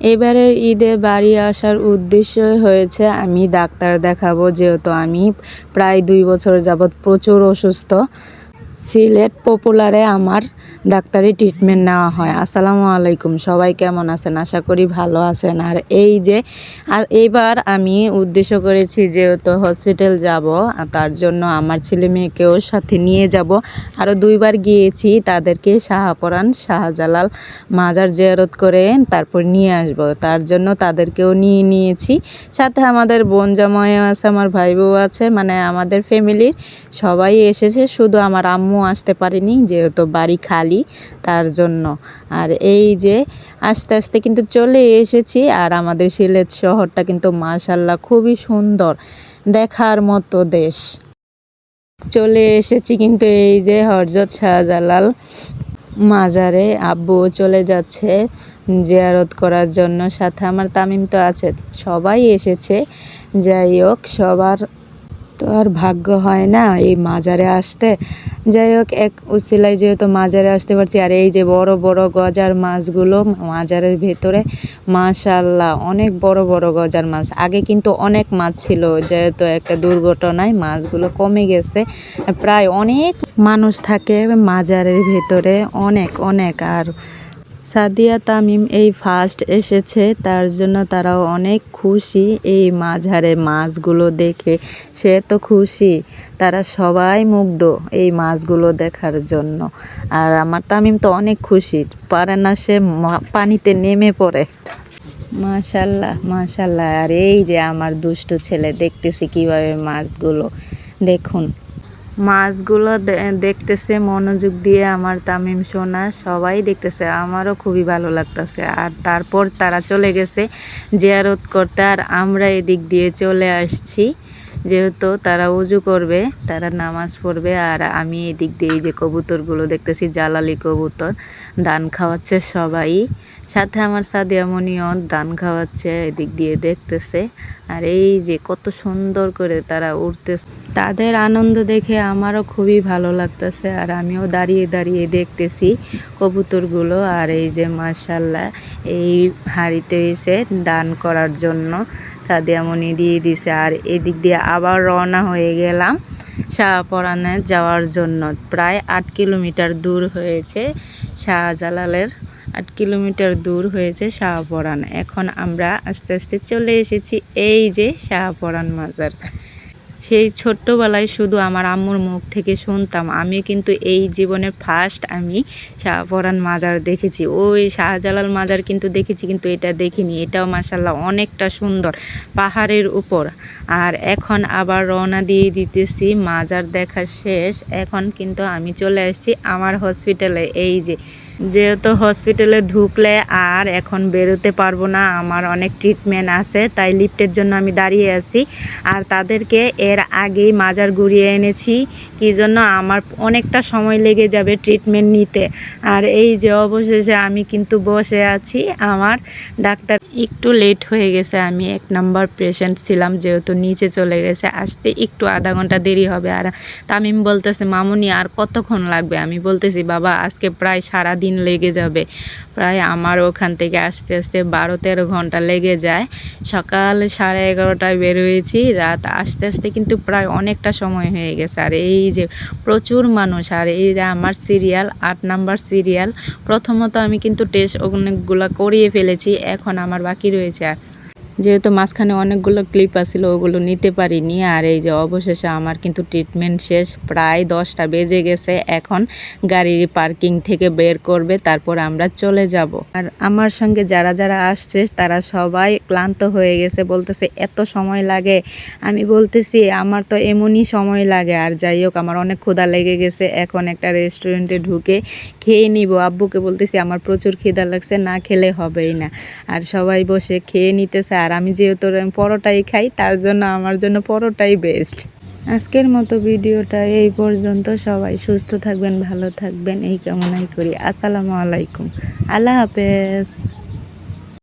এবারের ঈদে বাড়ি আসার উদ্দেশ্য হয়েছে, আমি ডাক্তার দেখাবো, যেহেতু আমি প্রায় দুই বছর যাবৎ প্রচুর অসুস্থ। সিলেট পপুলারে আমার ডাক্তারি ট্রিটমেন্ট নেওয়া হয়। আসসালামু আলাইকুম, সবাই কেমন আছেন? আশা করি ভালো আছেন। আর এই যে, আর এইবার আমি উদ্দেশ্য করেছি যেহেতু হসপিটাল যাব তার জন্য আমার ছেলে মেয়েকেও সাথে নিয়ে যাব। আরও দুইবার গিয়েছি, তাদেরকে শাহপরান শাহজালাল মাজার জিয়ারত করে তারপর নিয়ে আসব। তার জন্য তাদেরকেও নিয়ে নিয়েছি। সাথে আমাদের বোন জামাইও আছে, আমার ভাই বউ আছে মানে আমাদের ফ্যামিলির সবাই এসেছে। শুধু আমার আম্মু আসতে পারেনি, যেহেতু বাড়ি খালি। তার জন্য। আর এই যে আস্তে আস্তে কিন্তু চলে এসেছি আর আমাদের সিলেট শহরটা কিন্তু মাশাল্লাহ খুবই সুন্দর দেখার মতো দেশ। চলে এসেছি কিন্তু এই যে হরজত শাহজালাল মাজারে। আব্বু চলে যাচ্ছে জিয়ারত করার জন্য। সাথে আমার তামিম তো আছে। সবাই এসেছে। যাই হোক, সবার তো আর ভাগ্য হয় না এই মাজারে আসতে। যাই হোক, এক উসিলায় যেহেতু মাজারে আসতে পারছি, আর এই যে বড় বড় গজার মাছগুলো মাজারের ভেতরে মাশাল্লাহ অনেক বড় বড় গজার মাছ। আগে কিন্তু অনেক মাছ ছিল, যেহেতু একটা দুর্ঘটনায় মাছগুলো কমে গেছে। প্রায় অনেক মানুষ থাকে মাজারের ভেতরে, অনেক অনেক, আর সাদিয়া তামিম এই ফার্স্ট এসেছে, তার জন্য তারাও অনেক খুশি এই মাঝারে মাছগুলো দেখে। সে তো খুশি, তারা সবাই মুগ্ধ এই মাছগুলো দেখার জন্য। আর আমার তামিম তো অনেক খুশি, পারে না সে পানিতে নেমে পড়ে। মাশাল্লাহ মাশাল্লাহ, আর এই যে আমার দুষ্টু ছেলে, দেখতেছি কীভাবে মাছগুলো, দেখুন। মাছগুলো দেখতেছে, মনোযোগ দিয়ে আমার তামিম সোনা সবাই দেখতেছে, আমারও খুবই ভালো লাগতেছে। আর তারপর তারা চলে গেছে জিয়ারত করতে, আর আমরা এদিক দিয়ে চলে আসছি। যেহেতু তারা উজু করবে, তারা নামাজ পড়বে, আর আমি এদিক দিয়ে এই যে কবুতরগুলো দেখতেছি, জালালি কবুতর, দান খাওয়াচ্ছে সবাই। সাথে আমার সাদিয়ামণিও দান খাওয়াচ্ছে এদিক দিয়ে দেখতেছে। আর এই যে কত সুন্দর করে তারা উঠতেছে তাদের আনন্দ দেখে আমারও খুবই ভালো লাগতেছে আর আমিও দাঁড়িয়ে দাঁড়িয়ে দেখতেছি কবুতরগুলো। আর এই যে মার্শাল্লাহ এই হাড়িতে এসে দান করার জন্য সাদিয়ামণি দিয়ে দিছে। আর এদিক দিয়ে আবার রওনা হয়ে গেলাম। শাহপরানে যাওয়ার জন্য প্রায় আট কিলোমিটার দূর হয়েছে শাহজালালের, আট কিলোমিটার দূর হয়েছে শাহপরাণ। এখন আমরা আস্তে আস্তে চলে এসেছি এই যে শাহপরাণ মাজার। সেই ছোট্টবেলায় শুধু আমার আম্মুর মুখ থেকে শুনতাম। আমি কিন্তু এই জীবনে ফার্স্ট আমি শাহপরান মাজার দেখেছি। ওই শাহজালাল মাজার কিন্তু দেখেছি, কিন্তু এটা দেখিনি। এটাও মাসাল্লাহ অনেকটা সুন্দর পাহাড়ের উপর। আর এখন আবার রওনা দিয়ে দিতেছি, মাজার দেখা শেষ। এখন কিন্তু আমি চলে আসছি আমার হসপিটালে এই যে যেহেতু হসপিটালে ঢুকলে আর এখন বেরোতে পারব না, আমার অনেক ট্রিটমেন্ট আছে, তাই লিফটের জন্য আমি দাঁড়িয়ে আছি। আর তাদেরকে এর আগেই মাজার ঘুরিয়ে এনেছি, কি জন্য আমার অনেকটা সময় লেগে যাবে ট্রিটমেন্ট নিতে। আর এই যে অবশেষে আমি কিন্তু বসে আছি, আমার ডাক্তার একটু লেট হয়ে গেছে, আমি এক নাম্বার পেশেন্ট ছিলাম, যেহেতু নিচে চলে গেছে, আসতে একটু আধা ঘণ্টা দেরি হবে। আর তামিম বলতেছে, মামুনি, আর কতক্ষণ লাগবে? আমি বলতেছি, বাবা, আজকে প্রায় সারাদিন দিন লেগে যাবে। প্রায় আমার ওখান থেকে আসতে আসতে বারো তেরো ঘণ্টা লেগে যায়। সকাল সাড়ে এগারোটায় বের হয়েছি, রাত আসতে আসতে কিন্তু প্রায় অনেকটা সময় হয়ে গেছে। আর এই যে প্রচুর মানুষ, আর এই যে আমার সিরিয়াল, আট নাম্বার সিরিয়াল, প্রথমত আমি কিন্তু টেস্ট অনেকগুলো করিয়ে ফেলেছি, এখন আমার বাকি রয়েছে আর যেহেতু মাঝখানে অনেকগুলো ক্লিপ আসছিল ওগুলো নিতে পারিনি। আর এই যে অবশেষে আমার কিন্তু ট্রিটমেন্ট শেষ, প্রায় দশটা বেজে গেছে। এখন গাড়ির পার্কিং থেকে বের করবে, তারপর আমরা চলে যাব। আর আমার সঙ্গে যারা যারা আসছে, তারা সবাই ক্লান্ত হয়ে গেছে, বলতেছে, এত সময় লাগে? আমি বলতেছি, আমার তো এমনই সময় লাগে। আর যাই হোক, আমার অনেক ক্ষুধা লেগে গেছে। এখন একটা রেস্টুরেন্টে ঢুকে খেয়ে নিব। আব্বুকে বলতেছি, আমার প্রচুর খিদা লাগছে, না খেলে হবেই না। আর সবাই বসে খেয়ে নিতেছে। আর আমি যেহেতু পরোটাই খাই, তার জন্য আমার জন্য পরোটাই বেস্ট আজকের মতো ভিডিওটা এই পর্যন্ত। সবাই সুস্থ থাকবেন, ভালো থাকবেন, এই কামনাই করি। আসসালামু আলাইকুম। আল্লাহ হাফেজ।